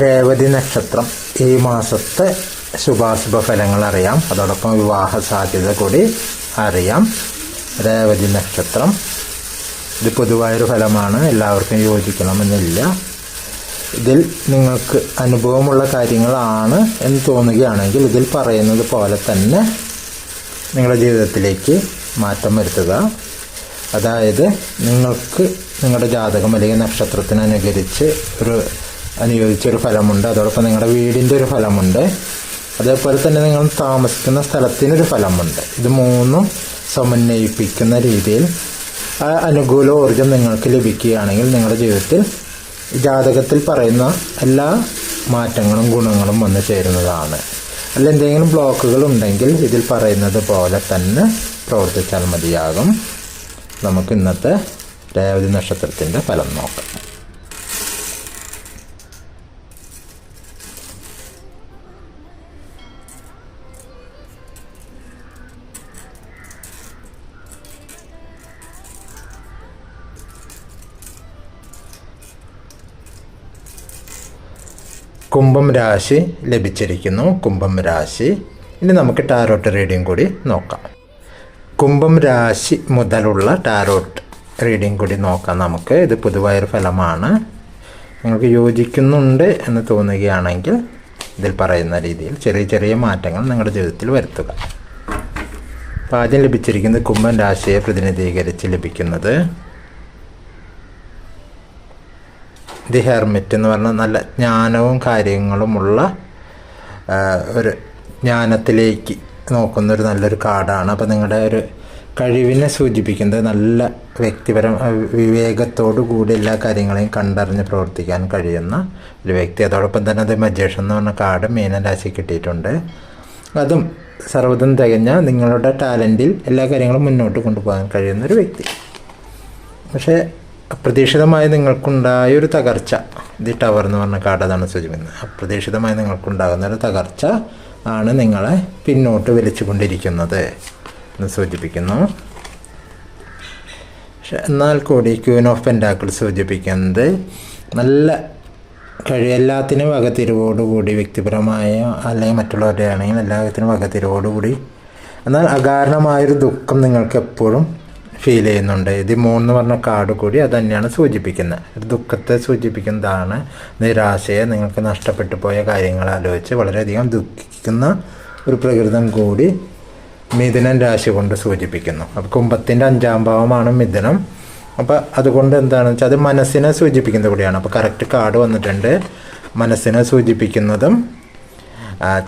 രേവതി നക്ഷത്രം ഈ മാസത്തെ ശുഭാശുഭ ഫലങ്ങൾ അറിയാം. അതോടൊപ്പം വിവാഹ സാധ്യത കൂടി അറിയാം. രേവതി നക്ഷത്രം. ഇത് പൊതുവായൊരു ഫലമാണ്. എല്ലാവർക്കും യോജിക്കണമെന്നില്ല. ഇതിൽ നിങ്ങൾക്ക് അനുഭവമുള്ള കാര്യങ്ങളാണ് എന്ന് തോന്നുകയാണെങ്കിൽ ഇതിൽ പറയുന്നത് പോലെ തന്നെ നിങ്ങളുടെ ജീവിതത്തിലേക്ക് മാറ്റം വരുത്തുക. അതായത് നിങ്ങൾക്ക് നിങ്ങളുടെ ജാതകം അല്ലെങ്കിൽ നക്ഷത്രത്തിനനുകരിച്ച് ഒരു അനുയോജിച്ചൊരു ഫലമുണ്ട്. അതോടൊപ്പം നിങ്ങളുടെ വീടിന്റെ ഒരു ഫലമുണ്ട്. അതേപോലെ തന്നെ നിങ്ങൾ താമസിക്കുന്ന സ്ഥലത്തിനൊരു ഫലമുണ്ട്. ഇത് മൂന്നും സമന്വയിപ്പിക്കുന്ന രീതിയിൽ ആ അനുകൂല ഊർജം നിങ്ങൾക്ക് ലഭിക്കുകയാണെങ്കിൽ നിങ്ങളുടെ ജീവിതത്തിൽ ജാതകത്തിൽ പറയുന്ന എല്ലാ മാറ്റങ്ങളും ഗുണങ്ങളും വന്നു ചേരുന്നതാണ്. അല്ല എന്തെങ്കിലും ബ്ലോക്കുകൾ ഉണ്ടെങ്കിൽ ഇതിൽ പറയുന്നത് പോലെ തന്നെ പ്രവർത്തിച്ചാൽ മതിയാകും. നമുക്ക് ഇന്നത്തെ രേവതി നക്ഷത്രത്തിന്റെ ഫലം നോക്കാം. കുംഭം രാശി ലഭിച്ചിരിക്കുന്നു. കുംഭം രാശി. ഇനി നമുക്ക് ടാരോട്ട് റീഡിംഗ് കൂടി നോക്കാം. കുംഭം രാശി മുതലുള്ള ടാരോട്ട് റീഡിംഗ് കൂടി നോക്കാം നമുക്ക്. ഇത് പൊതുവായൊരു ഫലമാണ്. നിങ്ങൾക്ക് യോജിക്കുന്നുണ്ട് എന്ന് തോന്നുകയാണെങ്കിൽ ഇതിൽ പറയുന്ന രീതിയിൽ ചെറിയ ചെറിയ മാറ്റങ്ങൾ നിങ്ങളുടെ ജീവിതത്തിൽ വരുത്തുക. അപ്പോൾ ആദ്യം ലഭിച്ചിരിക്കുന്നത് കുംഭം രാശിയെ പ്രതിനിധീകരിച്ച് ലഭിക്കുന്നത് ദി ഹെർമിറ്റ് എന്ന് പറഞ്ഞാൽ നല്ല ജ്ഞാനവും കാര്യങ്ങളുമുള്ള ഒരു ജ്ഞാനത്തിലേക്ക് നോക്കുന്ന ഒരു നല്ലൊരു കാർഡാണ് അപ്പോൾ നിങ്ങളുടെ ഒരു കഴിവിനെ സൂചിപ്പിക്കുന്നത് നല്ല വ്യക്തിപരം വിവേകത്തോടു കൂടി എല്ലാ കാര്യങ്ങളെയും കണ്ടറിഞ്ഞ് പ്രവർത്തിക്കാൻ കഴിയുന്ന ഒരു വ്യക്തി. അതോടൊപ്പം തന്നെ അത് മജേഷൻ എന്ന് പറഞ്ഞ കാർഡ് മീനൻ രാശി കിട്ടിയിട്ടുണ്ട്. അതും സർവതും തികഞ്ഞ നിങ്ങളുടെ ടാലന്റിൽ എല്ലാ കാര്യങ്ങളും മുന്നോട്ട് കൊണ്ടുപോകാൻ കഴിയുന്ന ഒരു വ്യക്തി. പക്ഷേ അപ്രതീക്ഷിതമായി നിങ്ങൾക്കുണ്ടായ ഒരു തകർച്ച. ഇത് ടവർ എന്ന് പറഞ്ഞ കാർഡ് അതാണ് സൂചിപ്പിക്കുന്നത്. അപ്രതീക്ഷിതമായി നിങ്ങൾക്കുണ്ടാകുന്ന ഒരു തകർച്ച ആണ് നിങ്ങളെ പിന്നോട്ട് വലിച്ചുകൊണ്ടിരിക്കുന്നത് എന്ന് സൂചിപ്പിക്കുന്നു. പക്ഷെ എന്നാൽ കൂടി ക്യൂൻ ഓഫ് പെൻഡാക്കിൾ സൂചിപ്പിക്കുന്നത് നല്ല കഴിയെല്ലാത്തിനും വകതിരിവോടുകൂടി വ്യക്തിപരമായ അല്ലെങ്കിൽ മറ്റുള്ളവരുടെ ആണെങ്കിൽ എല്ലാത്തിനും വകതിരിവോടുകൂടി എന്നാൽ അകാരണമായൊരു ദുഃഖം നിങ്ങൾക്ക് എപ്പോഴും ഫീൽ ചെയ്യുന്നുണ്ട്. ഇത് മൂന്ന് പറഞ്ഞ കാർഡ് കൂടി അത് തന്നെയാണ് സൂചിപ്പിക്കുന്നത്. ദുഃഖത്തെ സൂചിപ്പിക്കുന്നതാണ് നിരാശയെ നിങ്ങൾക്ക് നഷ്ടപ്പെട്ടു പോയ കാര്യങ്ങൾ ആലോചിച്ച് വളരെയധികം ദുഃഖിക്കുന്ന ഒരു പ്രകൃതം കൂടി മിഥുനം രാശി കൊണ്ട് സൂചിപ്പിക്കുന്നു. അപ്പോൾ കുംഭത്തിന്റെ അഞ്ചാം ഭാവമാണ് മിഥുനം. അപ്പോൾ അതുകൊണ്ട് എന്താണെന്ന് വെച്ചാൽ അത് മനസ്സിനെ സൂചിപ്പിക്കുന്നത് കൂടിയാണ്. അപ്പോൾ കറക്റ്റ് കാർഡ് വന്നിട്ടുണ്ട് മനസ്സിനെ സൂചിപ്പിക്കുന്നതും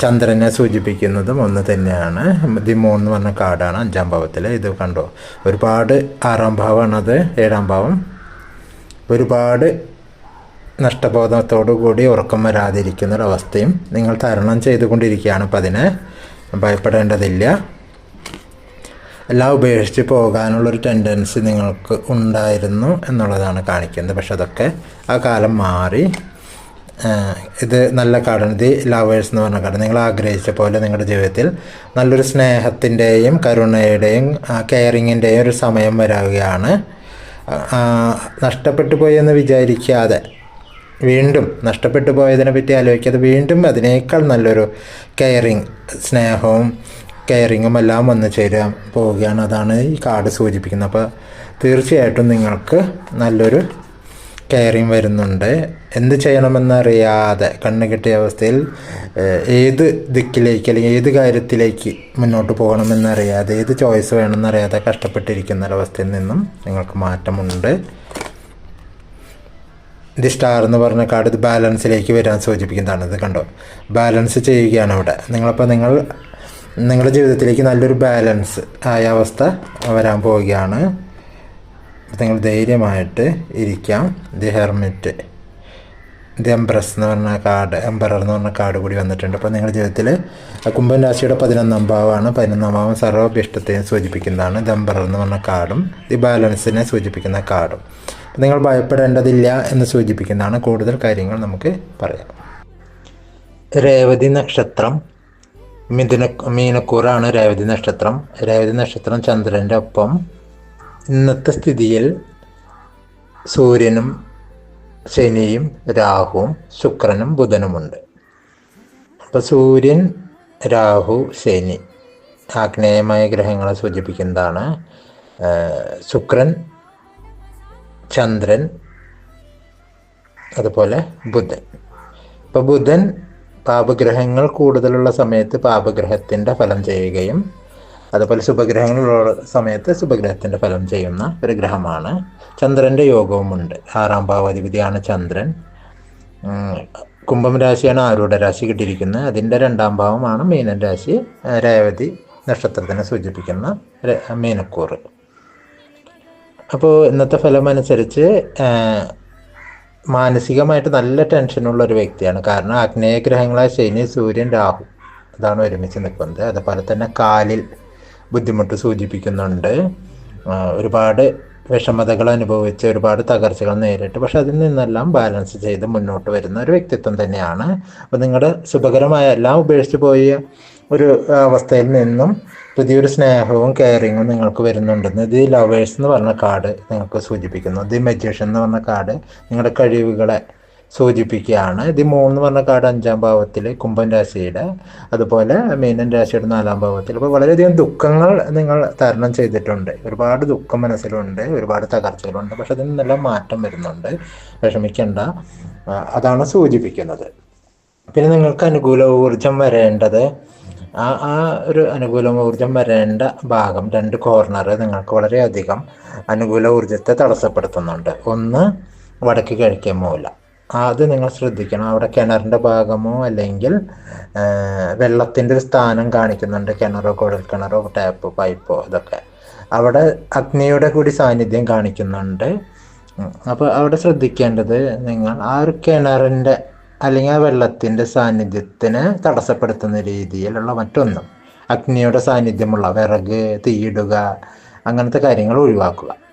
ചന്ദ്രനെ സൂചിപ്പിക്കുന്നതും ഒന്ന് തന്നെയാണ്. ദി മൂൺ എന്ന് പറഞ്ഞ കാർഡാണ് അഞ്ചാം ഭാവത്തിൽ ഇത് കണ്ടോ? ഒരുപാട് ആറാം ഭാവമാണത്. ഏഴാം ഭാവം. ഒരുപാട് നഷ്ടബോധത്തോടു കൂടി ഉറക്കം വരാതിരിക്കുന്ന ഒരവസ്ഥയും നിങ്ങൾ തരണം ചെയ്തുകൊണ്ടിരിക്കുകയാണ് അപ്പം അതിനെ. ഭയപ്പെടേണ്ടതില്ല. എല്ലാം ഉപേക്ഷിച്ച് പോകാനുള്ളൊരു ടെൻഡൻസി നിങ്ങൾക്ക് ഉണ്ടായിരുന്നു എന്നുള്ളതാണ് കാണിക്കുന്നത്. പക്ഷെ അതൊക്കെ ആ കാലം മാറി. ഇത് നല്ല കാർഡാണ് ഇത് ലവേഴ്സ് എന്ന് പറഞ്ഞ കാർഡ് നിങ്ങൾ ആഗ്രഹിച്ച പോലെ നിങ്ങളുടെ ജീവിതത്തിൽ നല്ലൊരു സ്നേഹത്തിന്റെയും കരുണയുടെയും കെയറിങ്ങിന്റെയും ഒരു സമയം വരാവുകയാണ്. നഷ്ടപ്പെട്ടു പോയി എന്ന് വിചാരിക്കാതെ വീണ്ടും നഷ്ടപ്പെട്ടു പോയതിനെ പറ്റി ആലോചിക്കാതെ വീണ്ടും അതിനേക്കാൾ നല്ലൊരു കെയറിങ് സ്നേഹവും കെയറിങ്ങും എല്ലാം വന്നു ചേരാൻ പോവുകയാണ്. അതാണ് ഈ കാർഡ് സൂചിപ്പിക്കുന്നത്. അപ്പോൾ തീർച്ചയായിട്ടും നിങ്ങൾക്ക് നല്ലൊരു കെയറിങ് വരുന്നുണ്ട്. എന്ത് ചെയ്യണമെന്നറിയാതെ കണ്ണ് കിട്ടിയ അവസ്ഥയിൽ ഏത് ദിക്കിലേക്ക് അല്ലെങ്കിൽ ഏത് കാര്യത്തിലേക്ക് മുന്നോട്ട് പോകണമെന്നറിയാതെ ഏത് ചോയ്സ് വേണമെന്നറിയാതെ കഷ്ടപ്പെട്ടിരിക്കുന്ന ഒരവസ്ഥയിൽ നിന്നും നിങ്ങൾക്ക് മാറ്റമുണ്ട്. ഇത് സ്റ്റാർ എന്ന് പറഞ്ഞ കാർഡ് ഇത് ബാലൻസിലേക്ക് വരാൻ സൂചിപ്പിക്കുന്നതാണ്. ഇത് കണ്ടോ? ബാലൻസ് ചെയ്യുകയാണ് ഇവിടെ നിങ്ങളപ്പോൾ നിങ്ങൾ നിങ്ങളുടെ ജീവിതത്തിലേക്ക് നല്ലൊരു ബാലൻസ് ആയ അവസ്ഥ വരാൻ പോവുകയാണ്. അപ്പോൾ നിങ്ങൾ ധൈര്യമായിട്ട് ഇരിക്കാം. The hermit. ദി എംപ്രസ് എന്ന് പറഞ്ഞ കാർഡ് എംപറർ എന്ന് പറഞ്ഞ കാർഡ് കൂടി വന്നിട്ടുണ്ട്. അപ്പോൾ നിങ്ങളുടെ ജീവിതത്തിൽ കുംഭൻ രാശിയുടെ പതിനൊന്നാം ഭാവമാണ്. പതിനൊന്നാം ഭാവം സർവഭിഷ്ടത്തെയും സൂചിപ്പിക്കുന്നതാണ്. ദി എംപറർ എന്ന് പറഞ്ഞ കാർഡും ദി ബാലൻസിനെ സൂചിപ്പിക്കുന്ന കാർഡും. അപ്പോൾ നിങ്ങൾ ഭയപ്പെടേണ്ടതില്ല എന്ന് സൂചിപ്പിക്കുന്നതാണ്. കൂടുതൽ കാര്യങ്ങൾ നമുക്ക് പറയാം. രേവതി നക്ഷത്രം. മിഥുന മീനക്കൂറാണ് രേവതി നക്ഷത്രം. രേവതി നക്ഷത്രം ചന്ദ്രന്റെ ഒപ്പം. ഇന്നത്തെ സ്ഥിതിയിൽ സൂര്യനും ശനിയും രാഹുവും ശുക്രനും ബുധനുമുണ്ട്. അപ്പോൾ സൂര്യൻ രാഹു ശനി ആഗ്നേയമായ ഗ്രഹങ്ങളെ സൂചിപ്പിക്കുന്നതാണ്. ശുക്രൻ ചന്ദ്രൻ അതുപോലെ ബുധൻ. ഇപ്പോൾ ബുധൻ പാപഗ്രഹങ്ങൾ കൂടുതലുള്ള സമയത്ത് പാപഗ്രഹത്തിന്റെ ഫലം ചെയ്യുകയും അതുപോലെ ശുഭഗ്രഹങ്ങളുള്ള സമയത്ത് ശുഭഗ്രഹത്തിന്റെ ഫലം ചെയ്യുന്ന ഒരു ഗ്രഹമാണ്. ചന്ദ്രന്റെ യോഗവുമുണ്ട്. ആറാം ഭാവാധിപതിയാണ് ചന്ദ്രൻ. കുംഭം രാശിയാണ് ആരുടെ രാശി കിട്ടിയിരിക്കുന്നത്? അതിന്റെ രണ്ടാം ഭാവമാണ് മീനൻ രാശി. രേവതി നക്ഷത്രത്തിനെ സൂചിപ്പിക്കുന്ന മീനക്കൂർ അപ്പോൾ ഇന്നത്തെ ഫലം അനുസരിച്ച് മാനസികമായിട്ട് നല്ല ടെൻഷനുള്ള ഒരു വ്യക്തിയാണ്. കാരണം ആഗ്നേയ ഗ്രഹങ്ങളായ ശനി സൂര്യൻ രാഹു അതാണ് ഒരുമിച്ച് നിൽക്കുന്നത്. അതുപോലെ തന്നെ കാലിൽ ബുദ്ധിമുട്ട് സൂചിപ്പിക്കുന്നുണ്ട്. ഒരുപാട് വിഷമതകൾ അനുഭവിച്ച് ഒരുപാട് തകർച്ചകൾ നേരിട്ട് പക്ഷെ അതിൽ നിന്നെല്ലാം ബാലൻസ് ചെയ്ത് മുന്നോട്ട് വരുന്ന ഒരു വ്യക്തിത്വം തന്നെയാണ്. അപ്പം നിങ്ങളുടെ ശുഭകരമായ എല്ലാം ഉപേക്ഷിച്ച് പോയ ഒരു അവസ്ഥയിൽ നിന്നും പുതിയൊരു സ്നേഹവും കെയറിങ്ങും നിങ്ങൾക്ക് വരുന്നുണ്ടെന്ന് ദി ലവേഴ്സ് എന്ന് പറഞ്ഞ കാർഡ് നിങ്ങൾക്ക് സൂചിപ്പിക്കുന്നു. ദി മെജീഷ്യൻ എന്ന് പറഞ്ഞ കാർഡ് നിങ്ങളുടെ കഴിവുകളെ സൂചിപ്പിക്കുകയാണ്. ഇത് മൂന്ന് പറഞ്ഞ കാർഡ് അഞ്ചാം ഭാവത്തിൽ കുംഭൻ രാശിയുടെ അതുപോലെ മീനൻ രാശിയുടെ നാലാം ഭാവത്തിൽ അപ്പോൾ വളരെയധികം ദുഃഖങ്ങൾ നിങ്ങൾ തരണം ചെയ്തിട്ടുണ്ട്. ഒരുപാട് ദുഃഖം മനസ്സിലുണ്ട് ഒരുപാട് തകർച്ചകളുണ്ട് പക്ഷെ അതിൽ നിന്നെല്ലാം മാറ്റം വരുന്നുണ്ട്. വിഷമിക്കേണ്ട. അതാണ് സൂചിപ്പിക്കുന്നത്. പിന്നെ നിങ്ങൾക്ക് അനുകൂല ഊർജം വരേണ്ടത് ആ ആ ഒരു അനുകൂല ഊർജം വരേണ്ട ഭാഗം രണ്ട് കോർണർ നിങ്ങൾക്ക് വളരെയധികം അനുകൂല ഊർജത്തെ തടസ്സപ്പെടുത്തുന്നുണ്ട്. ഒന്ന് വടക്ക് കിഴക്കേ മൂല. അത് നിങ്ങൾ ശ്രദ്ധിക്കണം. അവിടെ കിണറിന്റെ ഭാഗമോ അല്ലെങ്കിൽ വെള്ളത്തിന്റെ ഒരു സ്ഥാനം കാണിക്കുന്നുണ്ട്. കിണറോ കുഴൽ കിണറോ ടാപ്പ് പൈപ്പോ അതൊക്കെ അവിടെ അഗ്നിയുടെ കൂടി സാന്നിധ്യം കാണിക്കുന്നുണ്ട്. അപ്പോൾ അവിടെ ശ്രദ്ധിക്കേണ്ടത് നിങ്ങൾ ആ ഒരു കിണറിന്റെ അല്ലെങ്കിൽ ആ വെള്ളത്തിന്റെ സാന്നിധ്യത്തിന് തടസ്സപ്പെടുത്തുന്ന രീതിയിലുള്ള മറ്റൊന്നും അഗ്നിയുടെ സാന്നിധ്യമുള്ള വിറക് തീയിടുക അങ്ങനത്തെ കാര്യങ്ങൾ ഒഴിവാക്കുക.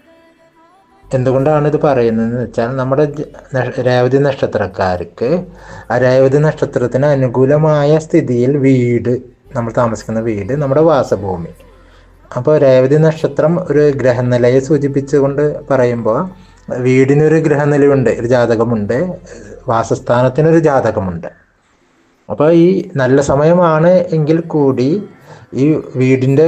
എന്തുകൊണ്ടാണ് ഇത് പറയുന്നതെന്ന് വെച്ചാൽ നമ്മുടെ രേവതി നക്ഷത്രക്കാർക്ക് ആ രേവതി നക്ഷത്രത്തിന് അനുകൂലമായ സ്ഥിതിയിൽ വീട് നമ്മൾ താമസിക്കുന്ന വീട് നമ്മുടെ വാസഭൂമി. അപ്പോൾ രേവതി നക്ഷത്രം ഒരു ഗ്രഹനിലയെ സൂചിപ്പിച്ചുകൊണ്ട് പറയുമ്പോൾ വീടിനൊരു ഗ്രഹനിലയുണ്ട് ഒരു ജാതകമുണ്ട് വാസസ്ഥാനത്തിനൊരു ജാതകമുണ്ട്. അപ്പോൾ ഈ നല്ല സമയമാണ് എങ്കിൽ കൂടി ഈ വീടിന്റെ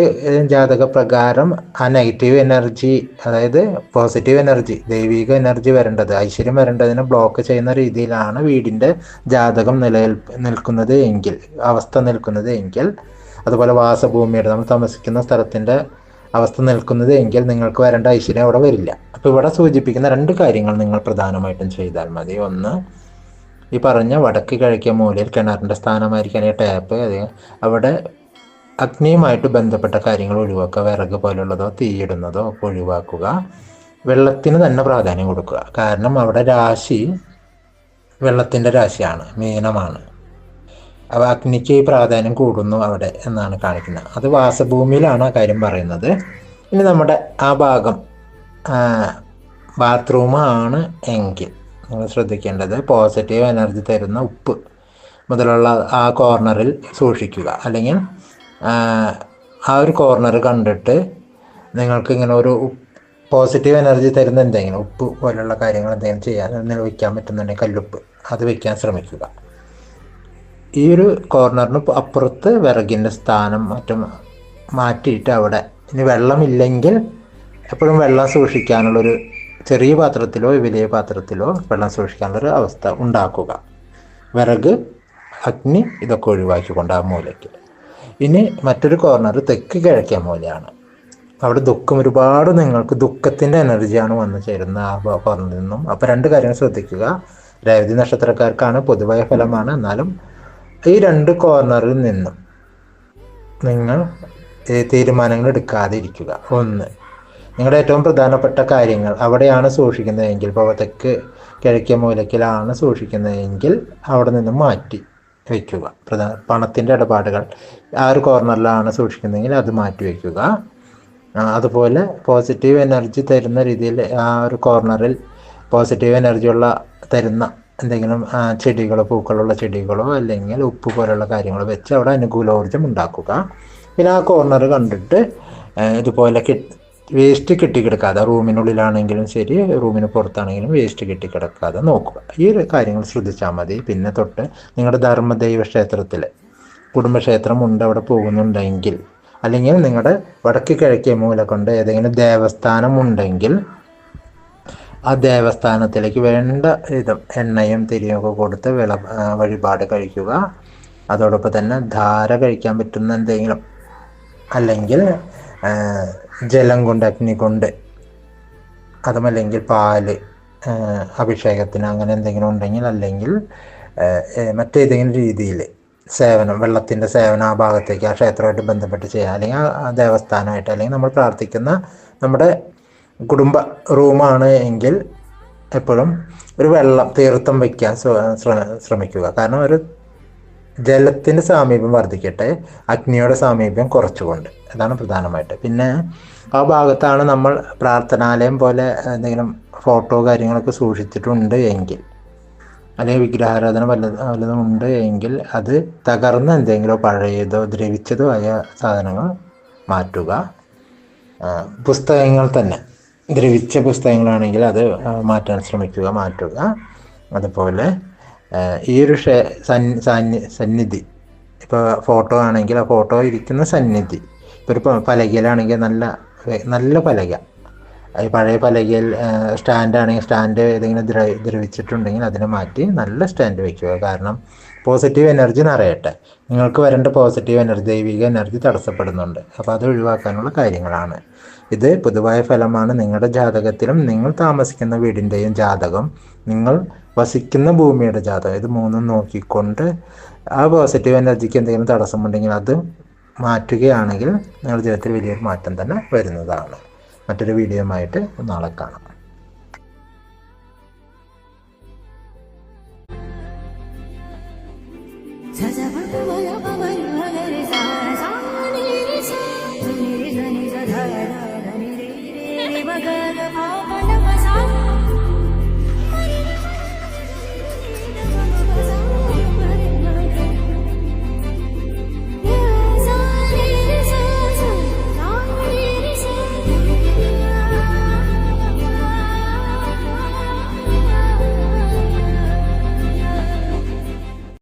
ജാതക പ്രകാരം ആ നെഗറ്റീവ് എനർജി അതായത് പോസിറ്റീവ് എനർജി ദൈവിക എനർജി വരേണ്ടത് ഐശ്വര്യം വരേണ്ടതിനെ ബ്ലോക്ക് ചെയ്യുന്ന രീതിയിലാണ് വീടിന്റെ ജാതകം നിലയിൽ നിൽക്കുന്നത് എങ്കിൽ അവസ്ഥ നിൽക്കുന്നത് എങ്കിൽ. അതുപോലെ വാസഭൂമിയുടെ നമ്മൾ താമസിക്കുന്ന സ്ഥലത്തിന്റെ അവസ്ഥ നിൽക്കുന്നത് എങ്കിൽ നിങ്ങൾക്ക് വരേണ്ട ഐശ്വര്യം അവിടെ വരില്ല. അപ്പോൾ ഇവിടെ സൂചിപ്പിക്കുന്ന രണ്ട് കാര്യങ്ങൾ നിങ്ങൾ പ്രധാനമായിട്ടും ചെയ്താൽ മതി. ഒന്ന് ഈ പറഞ്ഞ വടക്ക് കിഴക്കേ മൂലയിൽ കിണറിന്റെ സ്ഥാനമായിരിക്കാൻ ഈ ടാപ്പ്. അവിടെ അഗ്നിയുമായിട്ട് ബന്ധപ്പെട്ട കാര്യങ്ങൾ ഒഴിവാക്കുക വിറക് പോലുള്ളതോ തീയിടുന്നതോ ഒക്കെ ഒഴിവാക്കുക. വെള്ളത്തിന് തന്നെ പ്രാധാന്യം കൊടുക്കുക. കാരണം അവിടെ രാശി വെള്ളത്തിന്റെ രാശിയാണ് മീനമാണ്. അപ്പോൾ അഗ്നിക്ക് പ്രാധാന്യം കൂടുന്നു അവിടെ എന്നാണ് കാണിക്കുന്നത്. അത് വാസഭൂമിയിലാണ് ആ കാര്യം പറയുന്നത്. ഇനി നമ്മുടെ ആ ഭാഗം ബാത്റൂമാണ് എങ്കിൽ നിങ്ങൾ ശ്രദ്ധിക്കേണ്ടത് പോസിറ്റീവ് എനർജി തരുന്ന ഉപ്പ് മുതലുള്ള ആ കോർണറിൽ സൂക്ഷിക്കുക. അല്ലെങ്കിൽ ആ, ഒരു കോർണർ കണ്ടിട്ട് നിങ്ങൾക്ക് ഇങ്ങനെ ഒരു പോസിറ്റീവ് എനർജി തരുന്ന എന്തെങ്കിലും ഉപ്പ് പോലുള്ള കാര്യങ്ങൾ എന്തെങ്കിലും ചെയ്യാൻ വെക്കാൻ പറ്റുന്നുണ്ടെങ്കിൽ കല്ലുപ്പ് അത് വയ്ക്കാൻ ശ്രമിക്കുക. ഈ ഒരു കോർണറിന് അപ്പുറത്ത് വിറകിന്റെ സ്ഥാനം മറ്റും മാറ്റിയിട്ട് അവിടെ ഇനി വെള്ളമില്ലെങ്കിൽ എപ്പോഴും വെള്ളം സൂക്ഷിക്കാനുള്ളൊരു ചെറിയ പാത്രത്തിലോ വലിയ പാത്രത്തിലോ വെള്ളം സൂക്ഷിക്കാനുള്ളൊരു അവസ്ഥ ഉണ്ടാക്കുക. വിറക് അഗ്നി ഇതൊക്കെ ഒഴിവാക്കിക്കൊണ്ട് ആ മൂലയ്ക്ക്. ഇനി മറ്റൊരു കോർണർ തെക്ക് കിഴക്കേ മൂലയാണ്. അവിടെ ദുഃഖം ഒരുപാട് നിങ്ങൾക്ക് ദുഃഖത്തിന്റെ എനർജിയാണ് വന്നു ചേരുന്ന ആ കോർണറിൽ നിന്നും. അപ്പോൾ രണ്ട് കാര്യങ്ങൾ ശ്രദ്ധിക്കുക. രേവതി നക്ഷത്രക്കാർക്കാണ് പൊതുവായ ഫലമാണ്. എന്നാലും ഈ രണ്ട് കോർണറിൽ നിന്നും നിങ്ങൾ തീരുമാനങ്ങൾ എടുക്കാതെ ഇരിക്കുക ഒന്ന് നിങ്ങളുടെ ഏറ്റവും പ്രധാനപ്പെട്ട കാര്യങ്ങൾ അവിടെയാണ് സൂക്ഷിക്കുന്നതെങ്കിൽ ഇപ്പോൾ തെക്ക് കിഴക്കേ മൂലക്കിലാണ് സൂക്ഷിക്കുന്നതെങ്കിൽ അവിടെ നിന്ന് മാറ്റി. വയ്ക്കുക. പ്രധാന പണത്തിന്റെ ഇടപാടുകൾ ആ ഒരു കോർണറിലാണ് സൂക്ഷിക്കുന്നതെങ്കിൽ അത് മാറ്റി വയ്ക്കുക. അതുപോലെ പോസിറ്റീവ് എനർജി തരുന്ന രീതിയിൽ ആ ഒരു കോർണറിൽ പോസിറ്റീവ് എനർജിയുള്ള തരുന്ന എന്തെങ്കിലും ചെടികളോ പൂക്കളുള്ള ചെടികളോ അല്ലെങ്കിൽ ഉപ്പ് പോലുള്ള കാര്യങ്ങൾ വെച്ച് അവിടെ അനുകൂല ഊർജം ഉണ്ടാക്കുക. പിന്നെ ആ കോർണർ കണ്ടിട്ട് ഇതുപോലെ വേസ്റ്റ് കെട്ടിക്കിടക്കാതെ റൂമിനുള്ളിലാണെങ്കിലും ശരി റൂമിന് പുറത്താണെങ്കിലും വേസ്റ്റ് കെട്ടിക്കിടക്കാതെ നോക്കുക. ഈ കാര്യങ്ങൾ ശ്രദ്ധിച്ചാൽ മതി. പിന്നെ തൊട്ട് നിങ്ങളുടെ ധർമ്മദൈവ ക്ഷേത്രത്തിൽ കുടുംബക്ഷേത്രം ഉണ്ട് അവിടെ പോകുന്നുണ്ടെങ്കിൽ അല്ലെങ്കിൽ നിങ്ങളുടെ വടക്ക് കിഴക്കേ മൂല കൊണ്ട് ഏതെങ്കിലും ദേവസ്ഥാനം ഉണ്ടെങ്കിൽ ആ ദേവസ്ഥാനത്തിലേക്ക് വേണ്ട വിധം എണ്ണയും തിരിയും ഒക്കെ കൊടുത്ത് വിള വഴിപാട് കഴിക്കുക. അതോടൊപ്പം തന്നെ ധാര കഴിക്കാൻ പറ്റുന്ന എന്തെങ്കിലും അല്ലെങ്കിൽ ജലം കൊണ്ട് അഗ്നി കൊണ്ട് അതുമല്ലെങ്കിൽ പാൽ അഭിഷേകത്തിന് അങ്ങനെ എന്തെങ്കിലും ഉണ്ടെങ്കിൽ അല്ലെങ്കിൽ മറ്റേതെങ്കിലും രീതിയിൽ സേവനം വെള്ളത്തിന്റെ സേവനം ആ ഭാഗത്തേക്ക് ആ ക്ഷേത്രമായിട്ട് ബന്ധപ്പെട്ട് ചെയ്യുക അല്ലെങ്കിൽ ആ- ദേവസ്ഥാനമായിട്ട് അല്ലെങ്കിൽ നമ്മൾ പ്രാർത്ഥിക്കുന്ന നമ്മുടെ കുടുംബ റൂമാണ് എങ്കിൽ എപ്പോഴും ഒരു വെള്ളം തീർത്ഥം വയ്ക്കാൻ ശ്ര- ശ്ര- ശ്രമിക്കുക. കാരണം ഒരു ജലത്തിന്റെ സാമീപ്യം വർദ്ധിക്കട്ടെ അഗ്നിയുടെ സാമീപ്യം കുറച്ചുകൊണ്ട്. അതാണ് പ്രധാനമായിട്ട്. പിന്നെ ആ ഭാഗത്താണ് നമ്മൾ പ്രാർത്ഥനാലയം പോലെ എന്തെങ്കിലും ഫോട്ടോ കാര്യങ്ങളൊക്കെ സൂക്ഷിച്ചിട്ടുണ്ട് എങ്കിൽ. അല്ലെങ്കിൽ വിഗ്രഹാരാധന വല്ല വല്ലതും ഉണ്ട് എങ്കിൽ അത് തകർന്ന എന്തെങ്കിലും പഴയതോ ദ്രവിച്ചതോ ആയ സാധനങ്ങൾ മാറ്റുക. പുസ്തകങ്ങൾ തന്നെ. ദ്രവിച്ച പുസ്തകങ്ങളാണെങ്കിൽ അത് മാറ്റാൻ ശ്രമിക്കുക മാറ്റുക. അതുപോലെ ഈ ഒരു സന്നിധി. ഇപ്പോൾ ഫോട്ടോ ആണെങ്കിൽ ആ ഫോട്ടോ ഇരിക്കുന്ന സന്നിധി. ഇപ്പോൾ ഒരു പലകയിലാണെങ്കിൽ നല്ല നല്ല പലക. ഈ പഴയ പലകയിൽ സ്റ്റാൻഡ് ആണെങ്കിൽ സ്റ്റാൻഡ് ഏതെങ്കിലും ദ്ര ദ്രവിച്ചിട്ടുണ്ടെങ്കിൽ അതിനെ മാറ്റി നല്ല സ്റ്റാൻഡ് വയ്ക്കുക കാരണം പോസിറ്റീവ് എനർജി നിറയട്ടെ. നിങ്ങൾക്ക് വരേണ്ട പോസിറ്റീവ് എനർജി ദൈവിക എനർജി തടസ്സപ്പെടുന്നുണ്ട്. അപ്പോൾ അത് ഒഴിവാക്കാനുള്ള കാര്യങ്ങളാണ്. ഇത് പൊതുവായ ഫലമാണ്. നിങ്ങളുടെ ജാതകത്തിലും നിങ്ങൾ താമസിക്കുന്ന വീടിന്റെയും ജാതകം നിങ്ങൾ വസിക്കുന്ന ഭൂമിയുടെ ജാതകം ഇത് മൂന്നും നോക്കിക്കൊണ്ട് ആ പോസിറ്റീവ് എനർജിക്ക് എന്തെങ്കിലും തടസ്സമുണ്ടെങ്കിൽ അത് മാറ്റുകയാണെങ്കിൽ നിങ്ങളുടെ ജീവിതത്തിൽ വലിയൊരു മാറ്റം തന്നെ വരുന്നതാണ്. മറ്റൊരു വീഡിയോയുമായിട്ട് നാളെ കാണാം. Sa